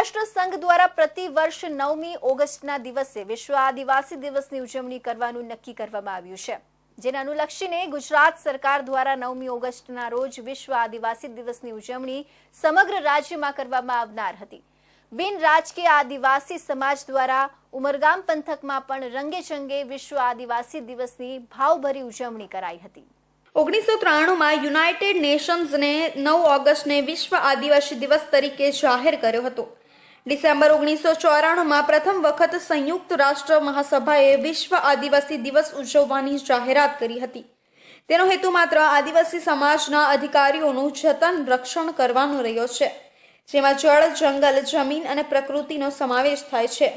સૌરાષ્ટ્ર સંઘ દ્વારા પ્રતિ વર્ષ નવમી ઓગસ્ટના દિવસે વિશ્વ આદિવાસી દિવસની ઉજવણી કરવાનું નક્કી કરવામાં આવ્યું છે. જેને અનુલક્ષીને ગુજરાત સરકાર દ્વારા નવમી ઓગસ્ટના રોજ વિશ્વ આદિવાસી દિવસની ઉજવણી સમગ્ર રાજ્યમાં કરવામાં આવનાર હતી. બિન રાજકીય આદિવાસી સમાજ દ્વારા ઉમરગામ પંથકમાં પણ રંગેચંગે વિશ્વ આદિવાસી દિવસની ભાવભરી ઉજવણી કરાઈ હતી. ઓગણીસો ત્રાણુંમાં યુનાઇટેડ નેશન્સને નવ ઓગસ્ટને વિશ્વ આદિવાસી દિવસ તરીકે જાહેર કર્યો હતો. ડિસેમ્બર ઓગણીસો ચોરાણુંમાં પ્રથમ વખત સંયુક્ત રાષ્ટ્ર મહાસભાએ વિશ્વ આદિવાસી દિવસ ઉજવવાની જાહેરાત કરી હતી. તેનો હેતુ માત્ર આદિવાસી સમાજના અધિકારીઓનું જતન, રક્ષણ કરવાનો રહ્યો છે, જેમાં જળ, જંગલ, જમીન અને પ્રકૃતિનો સમાવેશ થાય છે.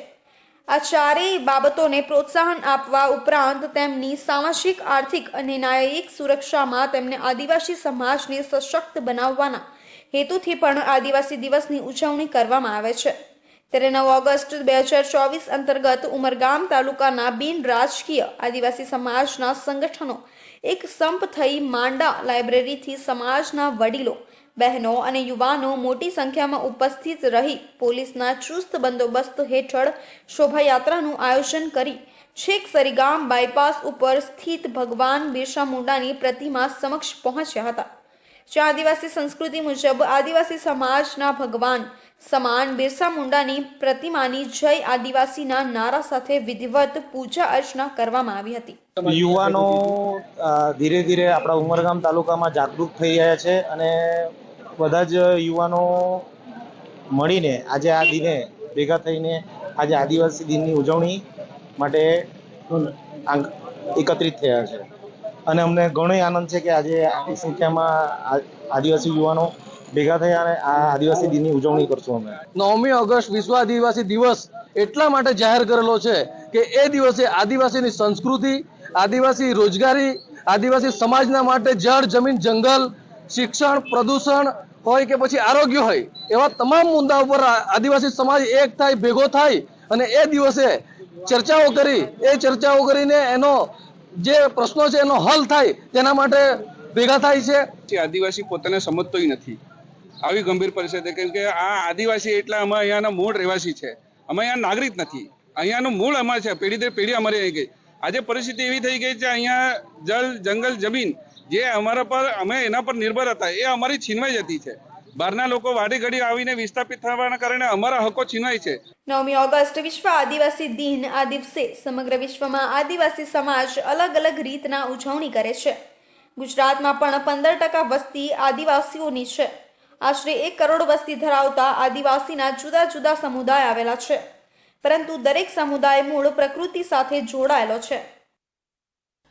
આ ચારેય બાબતોને પ્રોત્સાહન આપવા ઉપરાંત તેમની સામાજિક, આર્થિક અને ન્યાયિક સુરક્ષામાં તેમને આદિવાસી સમાજને સશક્ત બનાવવાના હેતુથી પણ આદિવાસી દિવસની ઉજવણી કરવામાં આવે છે. ત્યારે નવ ઓગસ્ટ બે હજાર ચોવીસ અંતર્ગત ઉમરગામ તાલુકાના બિન રાજકીય આદિવાસી સમાજના સંગઠનો એક સંપ થઈ માંડા લાઇબ્રેરીથી સમાજના વડીલો, બહેનો અને યુવાનો મોટી સંખ્યામાં ઉપસ્થિત રહી પોલીસના ચુસ્ત બંદોબસ્ત હેઠળ શોભાયાત્રાનું આયોજન કરી છેક સરીગામ બાયપાસ ઉપર સ્થિત ભગવાન બિરસા મુંડાની પ્રતિમા સમક્ષ પહોંચ્યા હતા. જ્યાં આદિવાસી સંસ્કૃતિ મુજબ આદિવાસી સમાજના ભગવાન સમાન બિરસા મુંડાની પ્રતિમાની જય આદિવાસીના નારા સાથે વિધિવત પૂજા અર્ચના કરવામાં આવી હતી. યુવાનો ધીરે ધીરે આપણા ઉમરગામ તાલુકામાં જાગૃત થઈ રહ્યા છે અને બધા જ યુવાનો મળીને આજે આ દિને ભેગા થઈને આજે આદિવાસી દિનની ઉજવણી માટે એકત્રિત થયા છે. અને અમને ઘણો આનંદ છે કે આજે આટલી સંખ્યામાં આદિવાસી યુવાનો ભેગા થયા અને આ આદિવાસી દિનની ઉજવણી કરશું અમે. નવમી ઓગસ્ટ વિશ્વ આદિવાસી દિવસ એટલા માટે જાહેર કરેલો છે કે એ દિવસે આદિવાસીની સંસ્કૃતિ, આદિવાસી રોજગારી, આદિવાસી સમાજના માટે જળ, જમીન, જંગલ, શિક્ષણ, પ્રદૂષણ હોય કે પછી આરોગ્ય હોય, એવા તમામ મુદ્દા ઉપર આદિવાસી સમાજ એક થાય, ભેગો થાય અને એ દિવસે ચર્ચાઓ કરી, એ ચર્ચાઓ કરીને એનો જે પ્રશ્નો છે એનો હલ થાય તેના માટે ભેગા થાય છે. આદિવાસી પોતાને સમજતોય નથી. આવી ગંભીર પરિસ્થિતિ કેમ કે આ આદિવાસી એટલે અમે અહીંયાના મૂળ રહેવાસી છે. અમે અહીંયા નાગરિક નથી. અહીંયાનું મૂળ અમારે છે. પેઢી દર પેઢી અમારી આવી ગઈ. આજે પરિસ્થિતિ એવી થઈ ગઈ છે, અહીંયા જલ, જંગલ, જમીન જે અમારા પર, અમે એના પર નિર્ભર હતા. એ અમારી છીનવાઈ જતી છે. બહારના લોકો વાડી ઘડી આવીને વિસ્થાપિત થવાના કારણે અમારા હકો છીનવાય છે. નવમી ઓગસ્ટ વિશ્વ આદિવાસી દિન. આ દિવસે સમગ્ર વિશ્વમાં આદિવાસી સમાજ અલગ અલગ રીતના ઉજવણી કરે છે. ગુજરાતમાં પણ પંદર ટકા વસ્તી આદિવાસીઓની છે. આશરે એક કરોડ વસ્તી ધરાવતા આદિવાસીના જુદા જુદા સમુદાય આવેલા છે. પરંતુ દરેક સમુદાય મૂળ પ્રકૃતિ સાથે જોડાયેલો છે.